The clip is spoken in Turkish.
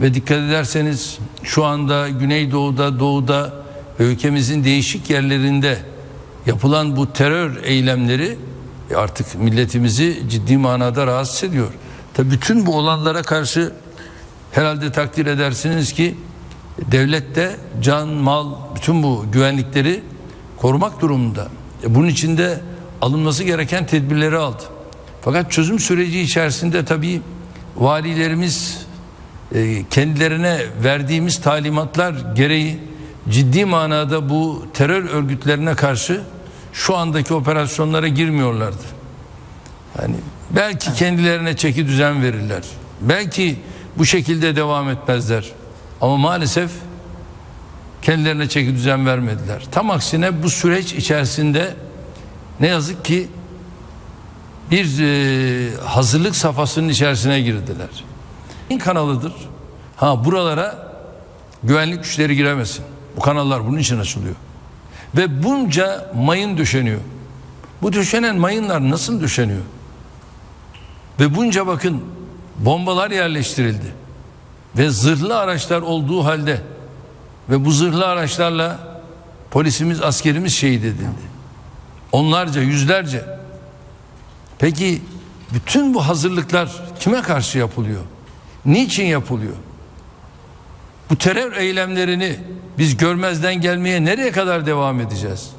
Ve dikkat ederseniz şu anda Güneydoğu'da, Doğu'da ve ülkemizin değişik yerlerinde yapılan bu terör eylemleri e, artık milletimizi ciddi manada rahatsız ediyor. Tabii bütün bu olanlara karşı herhalde takdir edersiniz ki devlet de can, mal, bütün bu güvenlikleri korumak durumunda. E, Bunun için de alınması gereken tedbirleri aldı. Fakat çözüm süreci içerisinde tabii valilerimiz kendilerine verdiğimiz talimatlar gereği ciddi manada bu terör örgütlerine karşı şu andaki operasyonlara girmiyorlardı. Yani belki kendilerine çeki düzen verirler. Belki bu şekilde devam etmezler. Ama maalesef kendilerine çeki düzen vermediler. Tam aksine bu süreç içerisinde ne yazık ki bir e, hazırlık safhasının içerisine girdiler. Kanalıdır? Ha buralara güvenlik güçleri giremesin. Bu kanallar bunun için açılıyor. Ve bunca mayın döşeniyor. Bu döşenen mayınlar nasıl döşeniyor? Ve bunca bakın bombalar yerleştirildi. Ve zırhlı araçlar olduğu halde ve bu zırhlı araçlarla polisimiz, askerimiz şehit edildi. Onlarca, yüzlerce. Peki bütün bu hazırlıklar kime karşı yapılıyor? Niçin yapılıyor? Bu terör eylemlerini biz görmezden gelmeye nereye kadar devam edeceğiz?